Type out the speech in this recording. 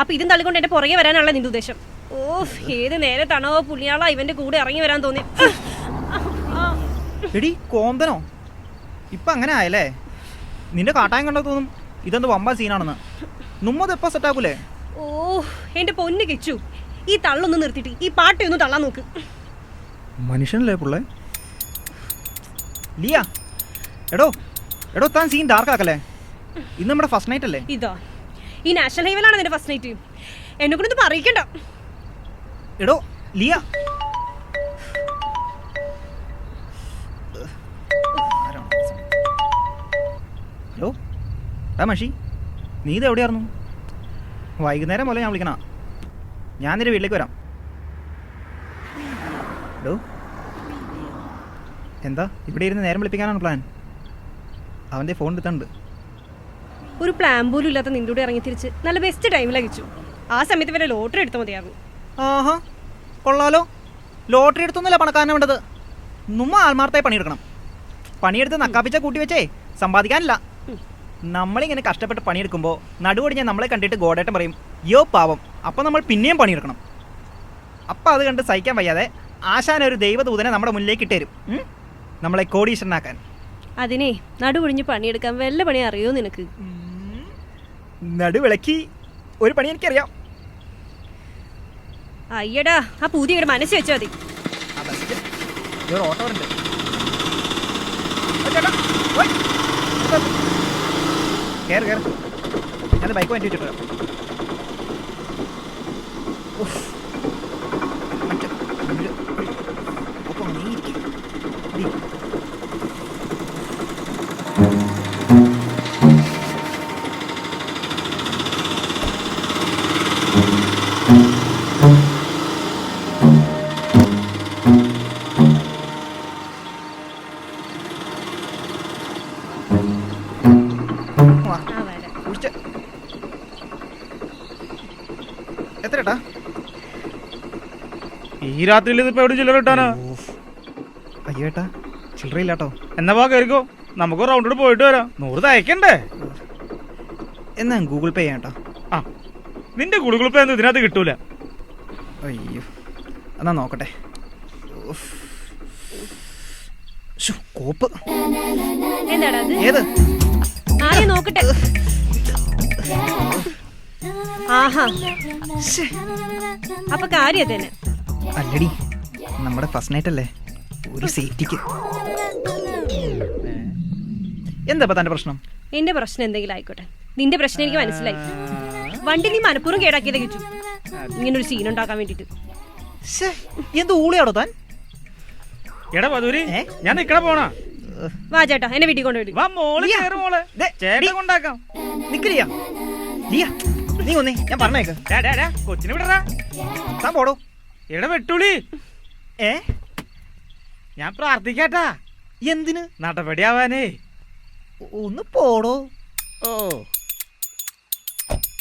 അപ്പൊ ഇതും തള്ളിക്കൊണ്ട് എന്റെ പുറകെ വരാനുള്ള നിന്റെ ഉദ്ദേശം. ഓ ഏത് നേരെ നേരത്താണോ പുള്ളിയാളോ ഇവന്റെ കൂടെ ഇറങ്ങി വരാൻ തോന്നി എടി കോന്തനോ? ഇപ്പൊ അങ്ങനെ ആയല്ലേ? നിന്റെ കാട്ടായം കണ്ടോ തോന്നും ഇതെന്ത് വമ്പ സീനാണെന്ന്. നമ്മത് എപ്പോ സെറ്റാക്കൂലേ ഓ എന്റെ പൊന്ന് കിച്ചു. ഈ തള്ളൊന്ന് നിർത്തിയിട്ട് ഈ പാട്ട് ഒന്ന് തള്ളാൻ നോക്ക്. മനുഷ്യനല്ലേ പുള്ളേ? ലിയ എടോ എടോ താൻ സീൻ ഡാർക്ക് ആക്കല്ലേ? ഇന്ന് നമ്മുടെ ഫസ്റ്റ് നൈറ്റ് അല്ലേ? ഇതാ. ഈ നാഷണൽ ഹൈവേയിലാണ് നിന്റെ ഫസ്റ്റ് നൈറ്റ് എന്നെ കൊണ്ട് പറയിക്കണ്ട. എടോ ലിയ. ഹലോ ആ മഷി നീ ഇത് എവിടെയായിരുന്നു? വൈകുന്നേരം പോലെ ഞാൻ വിളിക്കണ. ഞാൻ നിന്റെ വീട്ടിലേക്ക് വരാം. ഹലോ. എന്താ ഇവിടെ ഇരുന്ന് നേരം വിളിപ്പിക്കാനാണ് പ്ലാൻ അവന്റെ ഫോൺ എടുത്തുണ്ട് ഒരു പ്ലാൻ പോലും ഇല്ലാത്ത നിന്റെ കൂടെ ഇറങ്ങി തിരിച്ച് നല്ല ബെസ്റ്റ് ടൈമിൽ അയച്ചു ആ സമയത്ത് വരെ ലോട്ടറി എടുത്താൽ മതിയാകും ആഹാ കൊള്ളാലോ. ലോട്ടറി എടുത്തൊന്നുമില്ല പണക്കാരനെ വേണ്ടത്. നമ്മ ആത്മാർത്ഥമായി പണിയെടുക്കണം. പണിയെടുത്ത് നക്കാപ്പിച്ച കൂട്ടി വെച്ചേ സമ്പാദിക്കാനില്ല. നമ്മളിങ്ങനെ കഷ്ടപ്പെട്ട് പണിയെടുക്കുമ്പോൾ നടുവൊടിഞ്ഞ നമ്മളെ കണ്ടിട്ട് ഗോഡേട്ടം പറയും യോ പാവം. അപ്പം നമ്മൾ പിന്നെയും പണിയെടുക്കണം. അപ്പം അത് കണ്ട് സഹിക്കാൻ വയ്യാതെ ആശാന ഒരു ദൈവദൂതനെ നമ്മുടെ മുന്നിലേക്ക് ഇട്ടേരും? നമ്മളെ കോടീശ്വരനാക്കാൻ. അതിനെ നടുവൊഴിഞ്ഞ് പണിയെടുക്കാൻ വല്ല പണി അറിയോ നിനക്ക്? നടുവിളക്കി ഒരു പണി എനിക്കറിയാം. അയ്യടാ ആ പുതിയ ഒരു മനസ്സ് വെച്ചാൽ മതി. ഓട്ടോ ഉണ്ട്. കേറ് കേറ്. ഞാൻ ബൈക്ക് വണ്ടി വെച്ചിട്ട് വാ. ആ എത്ര ഏട്ടാ ഈ രാത്രിയിൽ ഇതിപ്പോ എവിടെ ചില്ലറ കിട്ടാനാ? ഊഫ്. അയ്യോ ഏട്ടാ ചില്ലറയില്ലാട്ടോ. എന്നാ വാ കയറിക്കോ നമുക്ക് റൗണ്ടോട് പോയിട്ട് വരാം. നൂറ് തയ്ക്കണ്ടേ? എന്നാ ഗൂഗിൾ പേ ചെയ്യാട്ടോ ആ. നിന്റെ ഗുളികൾ പേ ഒന്നും ഇതിനകത്ത് കിട്ടൂല. അയ്യോ എന്നാ നോക്കട്ടെ. കോപ്പ്. എന്താടാ അത്? ഏത്? ആദ്യം നോക്കട്ടെ? ആഹാ. അപ്പൊ കാര്യം തന്നെ അല്ലടി നമ്മുടെ ഫസ്റ്റ് നൈറ്റ് അല്ലേ? ഒരു സേഫ്റ്റിക്ക് എന്താ ഇപ്പൊ തന്റെ പ്രശ്നം? എന്റെ പ്രശ്നം എന്തെങ്കിലും ആയിക്കോട്ടെ. നിന്റെ പ്രശ്നം എനിക്ക് മനസ്സിലായി. വണ്ടി നീ മനഃപൂർവം കേടാക്കിയതേ കിച്ചു ഇങ്ങനൊരു ഒരു സീൻ ഉണ്ടാക്കാൻ വേണ്ടിട്ട് എന്ത് ഊളിയാടോ താൻ? എടാ പതൂരി ഞാൻ നിക്കണ പോണാ. വാ ചേട്ടാ എന്നെ വീട്ടിൽ കൊണ്ടുപോയി വാ മോൾ കേറ് കയറി മോളെ. ദേ, ചേട്ടൻ കൊണ്ടാക്കാം. നീ ഒന്നേ ഞാൻ പറഞ്ഞേക്ക്. കൊച്ചിനെ വിടറാ താൻ പോടോ. എടാ വെട്ടുളി. ഏ? ഞാൻ പ്രാർത്ഥിക്കാട്ടാ. എന്തിന്? നടപടിയാവാനേ. ഒന്ന് പോടോ. ഓ.